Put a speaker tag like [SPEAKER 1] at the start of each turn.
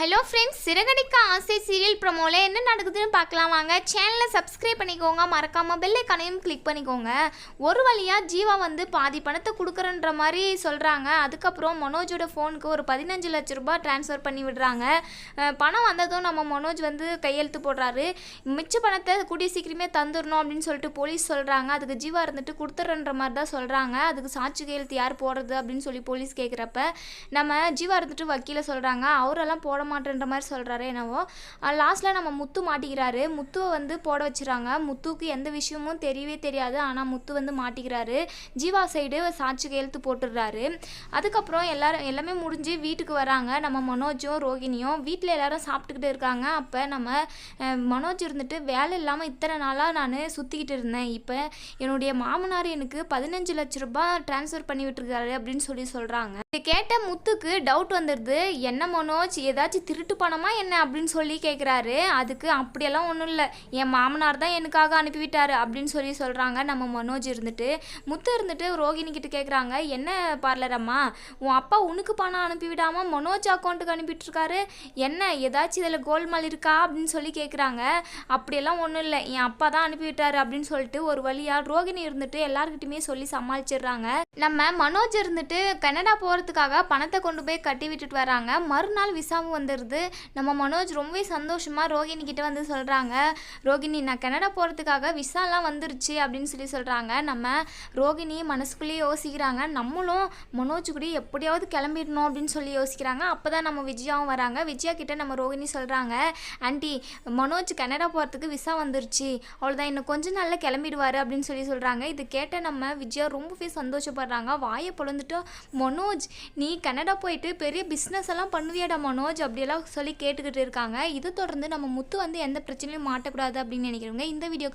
[SPEAKER 1] Hello friends Siragadikka ஆசை serial ப்ரமோவில் என்ன நடக்குதுன்னு பார்க்கலாம். வாங்க சேனலை சப்ஸ்கிரைப் பண்ணிக்கோங்க. மறக்காமல் பெல் ஐக்கானையும் கிளிக் பண்ணிக்கோங்க. ஒரு வழியாக ஜீவா வந்து பாதி பணத்தை கொடுக்குறன்ற மாதிரி சொல்கிறாங்க அதுக்கப்புறம் மனோஜோட ஃபோனுக்கு ஒரு பதினஞ்சு லட்ச ரூபாய் ட்ரான்ஸ்ஃபர் பண்ணி விடுறாங்க. பணம் வந்ததும் நம்ம மனோஜ் வந்து கையெழுத்து போடுறாரு. மிச்ச பணத்தை கூடிய சீக்கிரமே தந்துடணும் அப்படின்னு சொல்லிட்டு போலீஸ் சொல்கிறாங்க அதுக்கு ஜீவா இருந்துட்டு கொடுத்துட்றன்ற மாதிரி தான் சொல்கிறாங்க அதுக்கு சாட்சி கையெழுத்து யார் போடுறது அப்படின்னு சொல்லி போலீஸ் கேட்குறப்ப நம்ம ஜீவா இருந்துட்டு வக்கீல சொல்கிறாங்க அவரெல்லாம் போட மாட்டேன்ற மாதிரி சொல்கிறாரு என்னவோ. லாஸ்ட்டில் நம்ம முத்து மாட்டிக்கிறாரு. முத்துவை வந்து போட வச்சுறாங்க. முத்துவுக்கு எந்த விஷயமும் தெரியவே தெரியாது. ஆனால் முத்து வந்து மாட்டிக்கிறாரு. ஜீவா சைடு சாட்சி கையெழுத்து போட்டுடுறாரு. அதுக்கப்புறம் எல்லாரும் எல்லாமே முடிஞ்சு வீட்டுக்கு வராங்க. நம்ம மனோஜும் ரோகிணியும். வீட்டில் எல்லாரும் சாப்பிட்டுக்கிட்டு இருக்காங்க. அப்போ நம்ம மனோஜ் இருந்துட்டு வேலை இல்லாமல் இத்தனை நாளாக நான் சுற்றிக்கிட்டு இருந்தேன். இப்போ என்னுடைய மாமனார் எனக்கு பதினஞ்சு லட்ச ரூபாய் ட்ரான்ஸ்ஃபர் பண்ணி விட்டுருக்காரு அப்படின்னு சொல்லி சொல்கிறாங்க இது கேட்ட முத்துக்கு டவுட் வந்துடுது என்ன மனோஜ் ஏதாச்சும் திருட்டு பணமா என்ன அப்படின்னு சொல்லி கேட்குறாரு அதுக்கு அப்படியெல்லாம் ஒன்றும் இல்லை. என் மாமனார் தான் எனக்காக அனுப்பிவிட்டாரு அப்படின்னு சொல்லி சொல்கிறாங்க நம்ம மனோஜ் இருந்துட்டு. முத்து இருந்துட்டு ரோகிணி கிட்ட கேட்குறாங்க என்ன பார்லர் அம்மா உன் அப்பா உனக்கு பணம் அனுப்பிவிடாமல் மனோஜ் அக்கௌண்ட்டுக்கு அனுப்பிட்டுருக்காரு. என்ன ஏதாச்சும் இதில் கோல்மால் இருக்கா அப்படின்னு சொல்லி கேட்குறாங்க அப்படியெல்லாம் ஒன்றும் இல்லை. என் அப்பா தான் அனுப்பிவிட்டாரு அப்படின்னு சொல்லிட்டு ஒரு வழியாக ரோகிணி இருந்துட்டு எல்லாருக்கிட்டையுமே சொல்லி சமாளிச்சிடுறாங்க. நம்ம மனோஜ் இருந்துட்டு கனடா போகிறதுக்காக பணத்தை கொண்டு போய் கட்டி விட்டுட்டு வராங்க. மறுநாள் விசாவும் வந்துடுது நம்ம மனோஜ் ரொம்பவே சந்தோஷமாக ரோகிணி கிட்டே வந்து சொல்கிறாங்க ரோகிணி நான் கனடா போகிறதுக்காக விசாலாம் வந்துருச்சு அப்படின்னு சொல்லி சொல்கிறாங்க நம்ம ரோகிணி மனசுக்குள்ளேயே யோசிக்கிறாங்க. நம்மளும் மனோஜ் கூட எப்படியாவது கிளம்பிடணும் அப்படின்னு சொல்லி யோசிக்கிறாங்க. அப்போ தான் நம்ம விஜயாவும் வராங்க. விஜயா கிட்ட நம்ம ரோகிணி சொல்கிறாங்க ஆண்டி மனோஜ் கனடா போகிறதுக்கு விசா வந்துருச்சு. அவ்வளோதான் இன்னும் கொஞ்சம் நாளில் கிளம்பிடுவார் அப்படின்னு சொல்லி சொல்கிறாங்க இது கேட்ட நம்ம விஜயா ரொம்பவே சந்தோஷப்படுறாங்க. வாயை பொழுந்துட்டு மனோஜ் நீ கனடா போயிட்டு பெரிய பிஸ்னஸ் எல்லாம் பண்ணுவியாடா மனோஜ் அப்படியெல்லாம் சொல்லி கேட்டுக்கிட்டு இருக்காங்க. இது தொடர்ந்து நம்ம முத்து வந்து எந்த பிரச்சனையும் மாட்டக்கூடாது அப்படின்னு நினைக்கிறவங்க இந்த வீடியோ